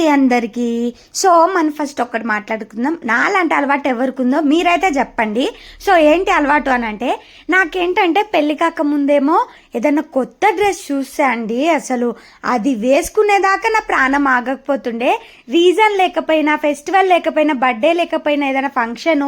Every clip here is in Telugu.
అండి అందరికీ? సో మనం ఫస్ట్ ఒక్కటి మాట్లాడుకుందాం. నాలాంటి అలవాటు ఎవరికి ఉందో మీరైతే చెప్పండి. సో ఏంటి అలవాటు అని అంటే నాకేంటంటే పెళ్ళి కాక ముందేమో ఏదైనా కొత్త డ్రెస్ చూస్తే అండి అసలు అది వేసుకునేదాకా నా ప్రాణం ఆగకపోతుండే. రీజన్ లేకపోయినా ఫెస్టివల్ లేకపోయినా బర్త్డే లేకపోయినా ఏదైనా ఫంక్షన్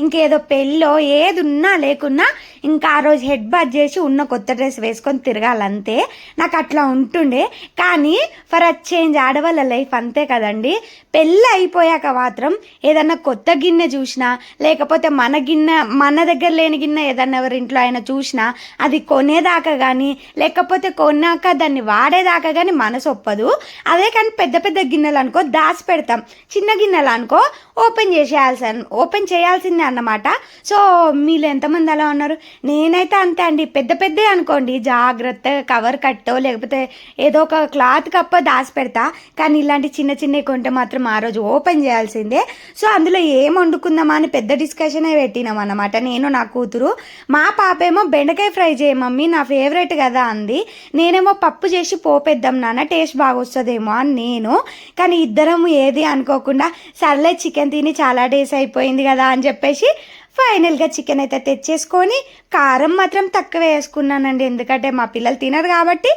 ఇంకేదో పెళ్ళో ఏది ఉన్నా లేకున్నా ఇంకా ఆ రోజు హెడ్ బాత్ చేసి ఉన్న కొత్త డ్రెస్ వేసుకొని తిరగాలంతే. నాకు అట్లా ఉంటుండే. కానీ ఫర్ అ చేంజ్ ఆడవాళ్ళ లైఫ్ అంతా కదండి? పెళ్ళి అయిపోయాక మాత్రం ఏదన్నా కొత్త గిన్నె చూసినా లేకపోతే మన గిన్నె మన దగ్గర లేని గిన్నె ఏదన్నా ఎవరి ఇంట్లో అయినా చూసినా అది కొనేదాకా కానీ లేకపోతే కొన్నాక దాన్ని వాడేదాకా కానీ మనసు ఒప్పదు. అదే కానీ పెద్ద పెద్ద గిన్నెలు అనుకో దాచి పెడతాం. చిన్న గిన్నెలు అనుకో ఓపెన్ చేసేయాల్సి ఓపెన్ చేయాల్సిందే అన్నమాట. సో మీరు ఎంతమంది అలా ఉన్నారు? నేనైతే అంతే అండి. పెద్ద పెద్ద అనుకోండి జాగ్రత్త కవర్ కట్టో లేకపోతే ఏదో ఒక క్లాత్ కప్ప దాచి పెడతా. కానీ ఇలాంటి చిన్న చిన్న చిన్నవి కొంటే మాత్రం ఆ రోజు ఓపెన్ చేయాల్సిందే. సో అందులో ఏం వండుకుందామా అని పెద్ద డిస్కషనే పెట్టినాం అన్నమాట. నేను నా కూతురు మా పాప ఏమో బెండకాయ ఫ్రై చేయ మమ్మీ నా ఫేవరెట్ కదా అంది. నేనేమో పప్పు చేసి పోపేద్దాం నాన్న టేస్ట్ బాగా వస్తుందేమో అని నేను. కానీ ఇద్దరం ఏది అనుకోకుండా సర్లే చికెన్ తిని చాలా డేస్ అయిపోయింది కదా అని చెప్పేసి ఫైనల్గా చికెన్ అయితే తెచ్చేసుకొని కారం మాత్రం తక్కువ వేసుకున్నానండి. ఎందుకంటే మా పిల్లలు తినరు కాబట్టి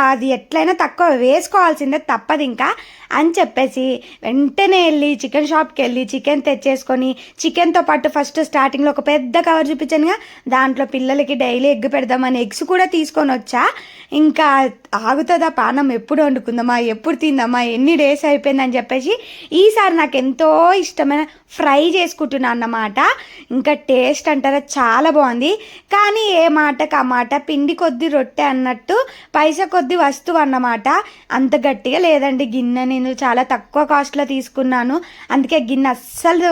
అది ఎట్లయినా తక్కువ వేసుకోవాల్సిందే తప్పదు ఇంకా అని చెప్పేసి వెంటనే వెళ్ళి చికెన్ షాప్కి వెళ్ళి చికెన్ తెచ్చేసుకొని చికెన్తో పాటు ఫస్ట్ స్టార్టింగ్లో ఒక పెద్ద కవర్ చూపించానుగా దాంట్లో పిల్లలకి డైలీ ఎగ్ పెడదామని ఎగ్స్ కూడా తీసుకొని వచ్చా. ఇంకా ఆగుతుందా పానం? ఎప్పుడు వండుకుందామా? ఎప్పుడు తిందామా? ఎన్ని డేస్ అయిపోయిందని చెప్పేసి ఈసారి నాకు ఎంతో ఇష్టమైన ఫ్రై చేసుకుంటున్నా అన్నమాట. ఇంకా టేస్ట్ అంటారా? చాలా బాగుంది. కానీ ఏ మాటకు ఆ మాట? పిండి కొద్ది రొట్టె అన్నట్టు పైసా కొద్ది వస్తువు అన్నమాట. అంత గట్టిగా లేదండి. గిన్నె నేను చాలా తక్కువ కాస్ట్లో తీసుకున్నాను. అందుకే గిన్నె అస్సలు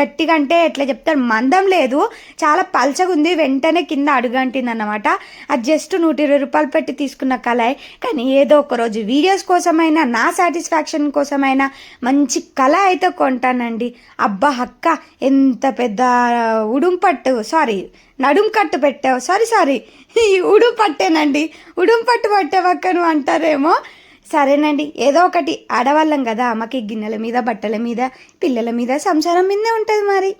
గట్టిగా అంటే ఎట్లా చెప్తారు? మందం లేదు. చాలా పల్చగా ఉంది. వెంటనే కింద అడుగంటింది అన్నమాట అది జస్ట్ నూట ఇరవై రూపాయలు పెట్టి తీసుకున్న కళాయి. కానీ ఏదో ఒక రోజు వీడియోస్ కోసమైనా నా సాటిస్ఫాక్షన్ కోసమైనా మంచి కళ అయితే కొంటానండి. అబ్బా అక్క ఎంత పెద్ద ఉడుంపట్టు సారీ నడుం కట్టు పెట్టావు. సారీ సారీ ఈ ఉడుంపట్టేనండి. ఉడుంపట్టు పట్టే పట్టు అంటారేమో? సరేనండి. ఏదో ఒకటి ఆడవాళ్ళం కదా అమ్మకి గిన్నెల మీద బట్టల మీద పిల్లల మీద సంసారం మీదే ఉంటుంది మరి.